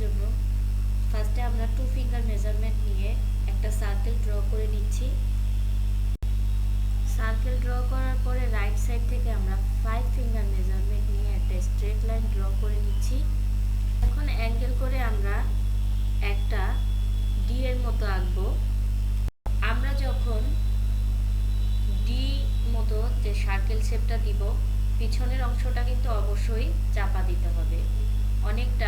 জন্য। ফার্স্টে আমরা টু ফিঙ্গার মেজারমেন্ট নিয়ে একটা সার্কেল ড্র করে নিচ্ছি। সার্কেল ড্র করার পরে রাইট সাইড থেকে আমরা ফাইভ ফিঙ্গার মেজারমেন্ট নিয়ে একটা স্ট্রেট লাইন ড্র করে নিচ্ছি। এখন অ্যাঙ্গেল করে আমরা একটা ডি এর মতো আঁকবো। আমরা যখন ডি মতো যে সার্কেল শেপটা দিব, পিছনের অংশটা কিন্তু অবশ্যই চাপা দিতে হবে। অনেকটা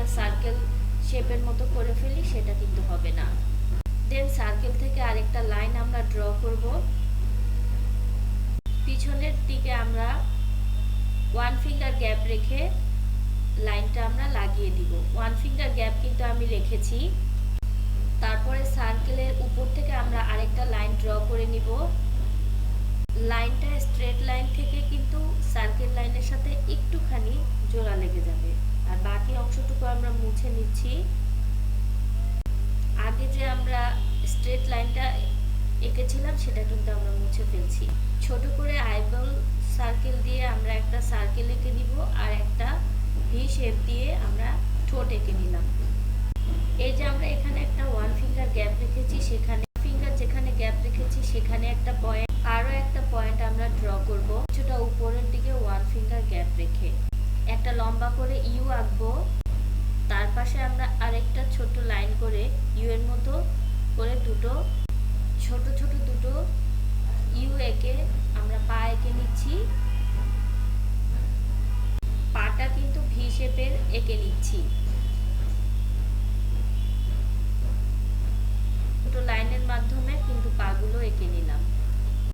অনেকটা সার্কেল শেপের মতো করে ফেলি, সেটা কিন্তু হবে না। দেন সার্কেল থেকে আরেকটা লাইন আমরা ড্র করব। পিছনের দিকে আমরা ওয়ান ফিঙ্গার গ্যাপ রেখে লাইনটা আমরা লাগিয়ে দিব। ওয়ান ফিঙ্গার গ্যাপ কিন্তু আমি রেখেছি। তারপরে সার্কেলের উপর থেকে আমরা আরেকটা লাইন ড্র করে নিব। লাইনটা স্ট্রেট লাইন থেকে কিন্তু সার্কেল লাইনের সাথে একটুখানি জোড়া লেগে যাবে আর বাকি অংশটুকু আমরা মুছে নিচ্ছি। আগে যে আমরা স্ট্রেট লাইনটা এঁকেছিলাম, সেটা কিন্তু আমরা মুছে ফেলছি। ছোট করে আইবল সার্কেল দিয়ে আমরা একটা সার্কেল এঁকে নিব আর একটা ভি শেপ দিয়ে আমরা ঠোঁট এঁকে নিলাম। এই যে আমরা এখানে একটা ওয়ান ফিঙ্গার গ্যাপ রেখেছি, সেখানে ফিঙ্গার যেখানে গ্যাপ রেখেছি, সেখানে একটা পয়েন্ট আরও একটা পয়েন্ট আমরা ড্র করব। কিছুটা উপরের দিকে ওয়ান ফিঙ্গার গ্যাপ রেখে। একটা লম্বা করে ইউ আঁকবো। তার পাশে আমরা আরেকটা ছোট লাইন করে ইউ এর মতো করে দুটো, ছোট ছোট দুটো ইউ একে আমরা পা এঁকে নিচ্ছি। পাটা কিন্তু ভি শেপের এঁকে নিচ্ছি।